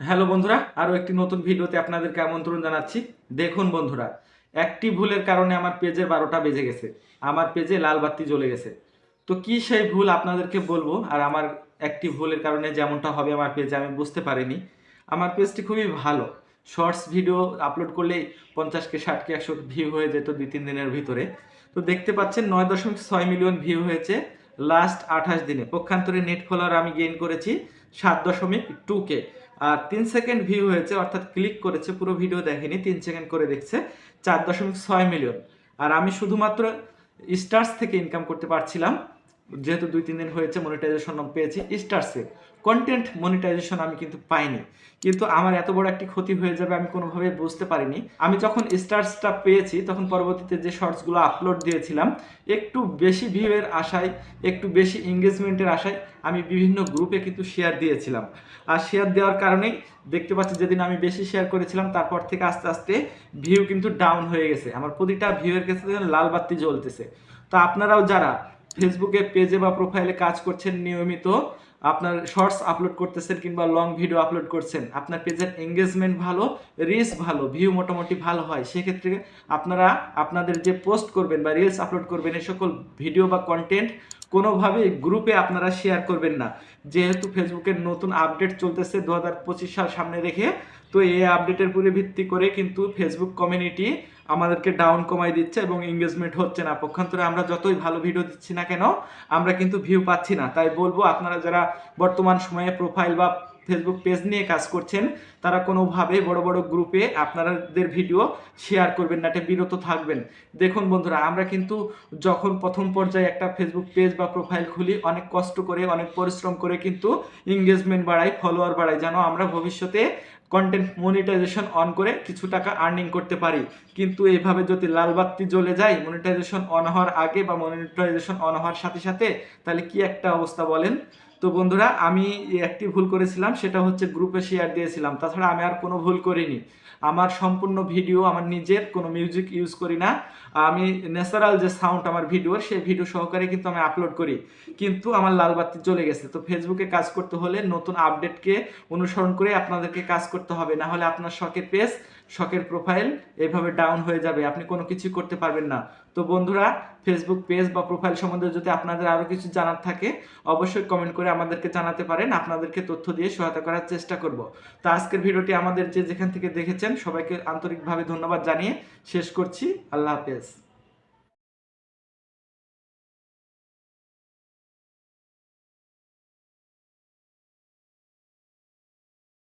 Hello বন্ধুরা, আরও একটি নতুন ভিডিওতে আপনাদেরকে আমন্ত্রণ জানাচ্ছি। দেখুন বন্ধুরা, একটি ভুলের কারণে আমার পেজে বারোটা বেজে গেছে। আমার পেজে লাল বাতি জ্বলে গেছে। তো কি সেই ভুল আপনাদেরকে বলব? আর আমার একটি ভুলের কারণে যেমনটা হবে আমার পেজে আমি বুঝতে পারিনি। আমার পেজটি খুবই ভালো। শর্টস ভিডিও আপলোড করলেই পঞ্চাশ কে ষাট কে একশো ভিউ হয়ে যেত দুই তিন দিনের ভিতরে। তো দেখতে পাচ্ছেন, নয় দশমিক ছয় মিলিয়ন ভিউ হয়েছে লাস্ট আঠাশ দিনে। পক্ষান্তরে নেট ফলোয়ার আমি গেইন করেছি সাত দশমিক টু কে। আর তিন সেকেন্ড ভিউ হয়েছে, অর্থাৎ ক্লিক করেছে, পুরো ভিডিও দেখেনি, তিন সেকেন্ড করে দেখছে, চার দশমিক ছয় মিলিয়ন আর আমি শুধুমাত্র স্টার্স থেকে ইনকাম করতে পারছিলাম। যেহেতু দুই, তিন দিন হয়েছে মনিটাইজেশন পেয়েছি স্টার্সে কন্টেন্ট মনিটাইজেশন আমি কিন্তু পাইনি। কিন্তু আমার এত বড় একটি ক্ষতি হয়ে যাবে আমি কোনোভাবে বুঝতে পারিনি। আমি যখন স্টার্সটা পেয়েছি, তখন পরবর্তীতে যে শর্টসগুলো আপলোড দিয়েছিলাম, একটু বেশি ভিউয়ের আশায়, একটু বেশি এঙ্গেজমেন্টের আশায় আমি বিভিন্ন গ্রুপে কিন্তু শেয়ার দিয়েছিলাম। আর শেয়ার দেওয়ার কারণেই দেখতে পাচ্ছি যেদিন আমি বেশি শেয়ার করেছিলাম, তারপর থেকে আস্তে আস্তে ভিউ কিন্তু ডাউন হয়ে গেছে। আমার প্রতিটা ভিউয়ের কাছে লাল বাতি জ্বলতেছে। তো আপনারাও যারা ফেসবুকে পেজে বা প্রোফাইলে কাজ করছেন নিয়মিত, আপনার শর্টস আপলোড করতেছেন কিংবা লং ভিডিও আপলোড করছেন, আপনার পেজের এঙ্গেজমেন্ট ভালো রিলস ভালো ভিউ মোটামুটি ভালো হয়, সেক্ষেত্রে আপনারা আপনাদের যে পোস্ট করবেন বা রিলস আপলোড করবেন, এই সকল ভিডিও বা কন্টেন্ট কোনোভাবে গ্রুপে আপনারা শেয়ার করবেন না। যেহেতু ফেসবুকের নতুন আপডেট চলতেছে দু হাজার পঁচিশ সাল সামনে রেখে, তো এই আপডেটের উপরে ভিত্তি করে কিন্তু ফেসবুক কমিউনিটি আমাদেরকে ডাউন কমাই দিচ্ছে এবং এঙ্গেজমেন্ট হচ্ছে না। পক্ষান্তরে আমরা যতই ভালো ভিডিও দিচ্ছি না কেন, আমরা কিন্তু ভিউ পাচ্ছি না। তাই বলব আপনারা যারা বর্তমান সময়ে প্রোফাইল বা ফেসবুক পেজ নিয়ে কাজ করছেন, তারা কোনোভাবে বড় বড় গ্রুপে আপনাদের ভিডিও শেয়ার করবেন না, এটা বিরত থাকবেন। দেখুন বন্ধুরা, আমরা কিন্তু যখন প্রথম পর্যায়ে একটা ফেসবুক পেজ বা প্রোফাইল খুলি, অনেক কষ্ট করে, অনেক পরিশ্রম করে কিন্তু এঙ্গেজমেন্ট বাড়াই ফলোয়ার বাড়াই, যেন আমরা ভবিষ্যতে কন্টেন্ট মনিটাইজেশন অন করে কিছু টাকা আর্নিং করতে পারি। কিন্তু এইভাবে যদি লাল বাতি জ্বলে যায় মনিটাইজেশন অন হওয়ার আগে বা মনিটাইজেশন অন হওয়ার সাথে সাথে, তাহলে কি একটা অবস্থা বলেন? তো বন্ধুরা, আমি একটি ভুল করেছিলাম, সেটা হচ্ছে গ্রুপে শেয়ার দিয়েছিলাম। তাছাড়া আমি আর কোনো ভুল করিনি। আমার সম্পূর্ণ ভিডিও আমার নিজের, কোনো মিউজিক ইউজ করি না। আমি ন্যাচারাল যে সাউন্ড আমার ভিডিওর সেই ভিডিও সহকারে কিন্তু আমি আপলোড করি। কিন্তু আমার লাল বাতি চলে গেছে। তো ফেসবুকে কাজ করতে হলে নতুন আপডেটকে অনুসরণ করে আপনাদেরকে কাজ করতে হবে। না হলে আপনার শখের পেজ শখের প্রোফাইল এইভাবে ডাউন হয়ে যাবে, আপনি কোনো কিছু করতে পারবেন না। তো বন্ধুরা ফেসবুক পেজ বা প্রোফাইল সম্বন্ধে যদি আপনাদের আরও কিছু জানার থাকে, অবশ্যই কমেন্ট করে আমাদেরকে জানাতে পারেন, আপনাদেরকে তথ্য দিয়ে সহায়তা করার চেষ্টা করব। তো আজকের ভিডিওটি আমাদের যে যেখান থেকে দেখেছেন, সবাইকে আন্তরিকভাবে ধন্যবাদ জানিয়ে শেষ করছি। আল্লাহ হাফেজ।